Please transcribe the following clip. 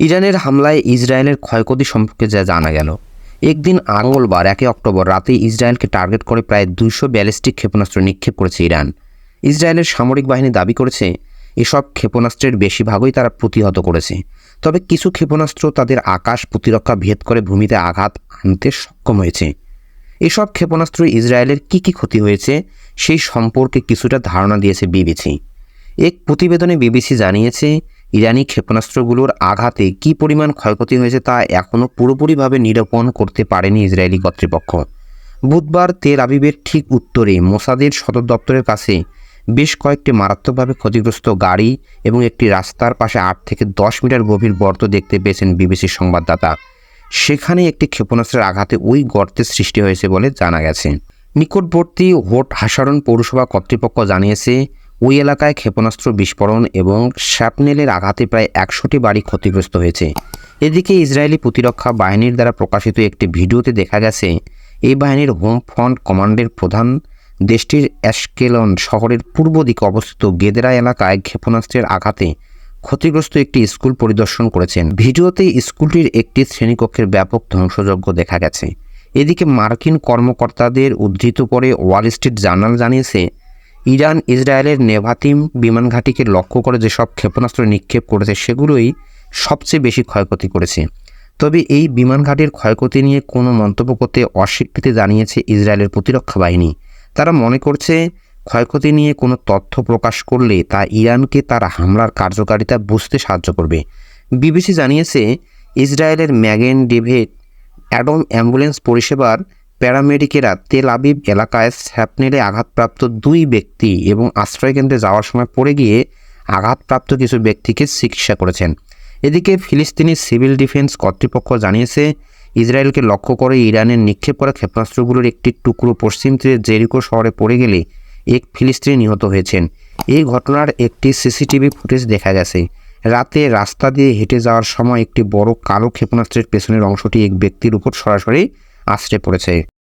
ইরানের হামলায় ইসরায়েলের ক্ষয়ক্ষতি সম্পর্কে যা জানা গেল। একদিন মঙ্গলবার, একে অক্টোবর রাতে ইসরায়েলকে টার্গেট করে প্রায় দুইশো ব্যালিস্টিক ক্ষেপণাস্ত্র নিক্ষেপ করেছে ইরান। ইসরায়েলের সামরিক বাহিনী দাবি করেছে, এসব ক্ষেপণাস্ত্রের বেশিরভাগই তারা প্রতিহত করেছে। তবে কিছু ক্ষেপণাস্ত্র তাদের আকাশ প্রতিরক্ষা ভেদ করে ভূমিতে আঘাত আনতে সক্ষম হয়েছে। এসব ক্ষেপণাস্ত্র ইসরায়েলের কী কী ক্ষতি হয়েছে, সেই সম্পর্কে কিছুটা ধারণা দিয়েছে বিবিসি। এক প্রতিবেদনে বিবিসি জানিয়েছে ইরানি ক্ষেপণাস্ত্রগুলোর আঘাতে কী পরিমাণ ক্ষয়ক্ষতি হয়েছে তা এখনও পুরোপুরিভাবে নিরূপণ করতে পারেনি ইসরায়েলি কর্তৃপক্ষ। বুধবার তেল আবিবের ঠিক উত্তরে মোসাদের সদর দপ্তরের কাছে বেশ কয়েকটি মারাত্মকভাবে ক্ষতিগ্রস্ত গাড়ি এবং একটি রাস্তার পাশে আট থেকে দশ মিটার গভীর গর্ত দেখতে পেয়েছেন বিবিসির সংবাদদাতা। সেখানে একটি ক্ষেপণাস্ত্রের আঘাতে ওই গর্তের সৃষ্টি হয়েছে বলে জানা গেছে। নিকটবর্তী হোট হাসারন পৌরসভা কর্তৃপক্ষ জানিয়েছে ওই এলাকায় ক্ষেপণাস্ত্র বিস্ফোরণ এবং শ্যাপনেলের আঘাতে প্রায় একশোটি বাড়ি ক্ষতিগ্রস্ত হয়েছে। এদিকে ইসরায়েলি প্রতিরক্ষা বাহিনীর দ্বারা প্রকাশিত একটি ভিডিওতে দেখা গেছে, এই বাহিনীর হোম ফ্রন্ট কমান্ডের প্রধান দেশটির অ্যাশকেলন শহরের পূর্ব দিকে অবস্থিত গেদেরা এলাকায় ক্ষেপণাস্ত্রের আঘাতে ক্ষতিগ্রস্ত একটি স্কুল পরিদর্শন করেছেন। ভিডিওতে স্কুলটির একটি শ্রেণীকক্ষের ব্যাপক ধ্বংসযজ্ঞ দেখা গেছে। এদিকে মার্কিন কর্মকর্তাদের উদ্ধৃত করে ওয়াল স্ট্রিট জার্নাল জানিয়েছে ইরান, ইসরায়েলের নেভাতিম বিমান ঘাঁটিকে লক্ষ্য করে যেসব ক্ষেপণাস্ত্র নিক্ষেপ করেছে, সেগুলোই সবচেয়ে বেশি ক্ষয়ক্ষতি করেছে। তবে এই বিমান ঘাঁটির ক্ষয়ক্ষতি নিয়ে কোনো মন্তব্য করতে অস্বীকৃতি জানিয়েছে ইসরায়েলের প্রতিরক্ষা বাহিনী। তারা মনে করছে, ক্ষয়ক্ষতি নিয়ে কোনো তথ্য প্রকাশ করলে তা ইরানকে তার হামলার কার্যকারিতা বুঝতে সাহায্য করবে। বিবিসি জানিয়েছে, ইসরায়েলের ম্যাগেন ডেভেট অ্যাডম অ্যাম্বুলেন্স পরিষেবার প্যারামেডিকেরা তেল আবিব এলাকায় স্যাপনেলে আঘাতপ্রাপ্ত দুই ব্যক্তি এবং আশ্রয়কেন্দ্রে যাওয়ার সময় পড়ে গিয়ে আঘাতপ্রাপ্ত কিছু ব্যক্তিকে চিকিৎসা করেছেন। এদিকে ফিলিস্তিনি সিভিল ডিফেন্স কর্তৃপক্ষ জানিয়েছে, ইসরায়েলকে লক্ষ্য করে ইরানের নিক্ষেপ করা ক্ষেপণাস্ত্রগুলোর একটি টুকরো পশ্চিম তীরে জেরিকো শহরে পড়ে গেলে এক ফিলিস্তিনি নিহত হয়েছেন। এই ঘটনার একটি সিসিটিভি ফুটেজ দেখা গেছে। রাতে রাস্তা দিয়ে হেঁটে যাওয়ার সময় একটি বড় কালো ক্ষেপণাস্ত্রের পেছনের অংশটি এক ব্যক্তির উপর সরাসরি আছড়ে পড়েছে।